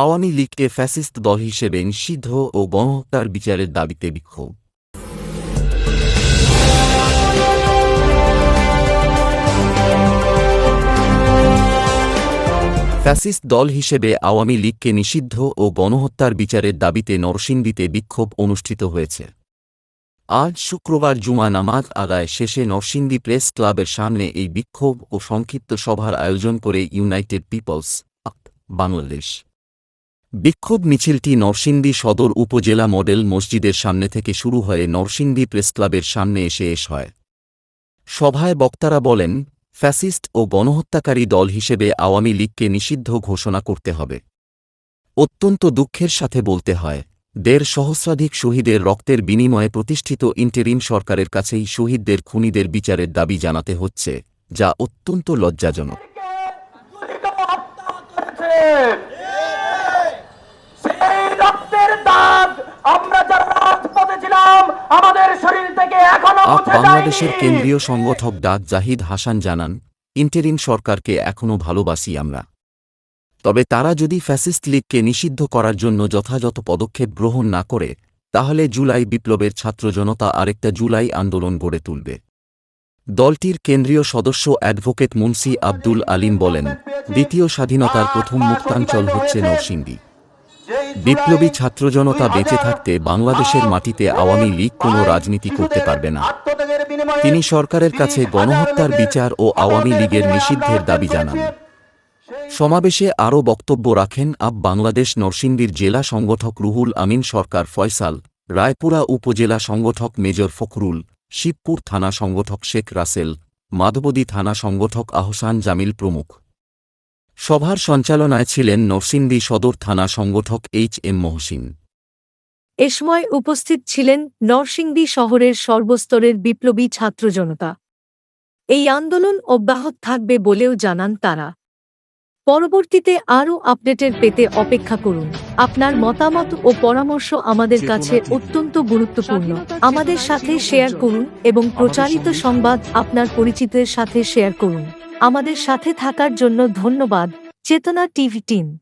আওয়ামী লীগকে ফ্যাসিস্ট দল হিসেবে নিষিদ্ধ ও গণহত্যার বিচারের দাবিতে বিক্ষোভ। ফ্যাসিস্ট দল হিসেবে আওয়ামী লীগকে নিষিদ্ধ ও গণহত্যার বিচারের দাবিতে নরসিংদীতে বিক্ষোভ অনুষ্ঠিত হয়েছে। আজ শুক্রবার জুমা নামাজ আদায় শেষে নরসিংদী প্রেস ক্লাবের সামনে এই বিক্ষোভ ও সংক্ষিপ্ত সভার আয়োজন করে ইউনাইটেড পিপলস বাংলাদেশ। বিক্ষোভ মিছিলটি নরসিংদী সদর উপজেলা মডেল মসজিদের সামনে থেকে শুরু হয়ে নরসিংদী প্রেসক্লাবের সামনে এসে এস হয়। সভায় বক্তারা বলেন, ফ্যাসিস্ট ও গণহত্যাকারী দল হিসেবে আওয়ামী লীগকে নিষিদ্ধ ঘোষণা করতে হবে। অত্যন্ত দুঃখের সাথে বলতে হয়, দেড় সহস্রাধিক শহীদের রক্তের বিনিময়ে প্রতিষ্ঠিত ইন্টেরিম সরকারের কাছেই শহীদদের খুনিদের বিচারের দাবি জানাতে হচ্ছে, যা অত্যন্ত লজ্জাজনক। আমাদের শরীর থেকে এখনও বাংলাদেশের কেন্দ্রীয় সংগঠক ডাক জাহিদ হাসান জানান ইন্টেরিম সরকারকে এখনও ভালোবাসি আমরা। তবে তারা যদি ফ্যাসিস্ট লীগকে নিষিদ্ধ করার জন্য যথাযথ পদক্ষেপ গ্রহণ না করে তাহলে জুলাই বিপ্লবের ছাত্র জনতা আরেকটা জুলাই আন্দোলন গড়ে তুলবে। দলটির কেন্দ্রীয় সদস্য অ্যাডভোকেট মুন্সি আব্দুল আলিম বলেন দ্বিতীয় স্বাধীনতার প্রথম মুক্তাঞ্চল হচ্ছে নরসিংদী। বিপ্লবী ছাত্র জনতা বেঁচে থাকতে বাংলাদেশের মাটিতে আওয়ামী লীগ কোনো রাজনীতি করতে পারবে না। তিনি সরকারের কাছে গণহত্যার বিচার ও আওয়ামী লীগের নিষিদ্ধের দাবি জানান। সমাবেশে আরও বক্তব্য রাখেন আব বাংলাদেশ নরসিংদীর জেলা সংগঠক রুহুল আমিন সরকার ফয়সাল, রায়পুরা উপজেলা সংগঠক মেজর ফখরুল, শিবপুর থানা সংগঠক শেখ রাসেল, মাধবদী থানা সংগঠক আহসান জামিল প্রমুখ। সভার সঞ্চালনায় ছিলেন নরসিংদী সদর থানা সংগঠক এইচ এম মহসিন। এ সময় উপস্থিত ছিলেন নরসিংদী শহরের সর্বস্তরের বিপ্লবী ছাত্র জনতা। এই আন্দোলন অব্যাহত থাকবে বলেও জানান তারা। পরবর্তীতে আরও আপডেটের পেতে অপেক্ষা করুন। আপনার মতামত ও পরামর্শ আমাদের কাছে অত্যন্ত গুরুত্বপূর্ণ। আমাদের সাথে শেয়ার করুন এবং প্রচারিত সংবাদ আপনার পরিচিতের সাথে শেয়ার করুন। আমাদের সাথে থাকার জন্য ধন্যবাদ। চেতনা টিভি টিম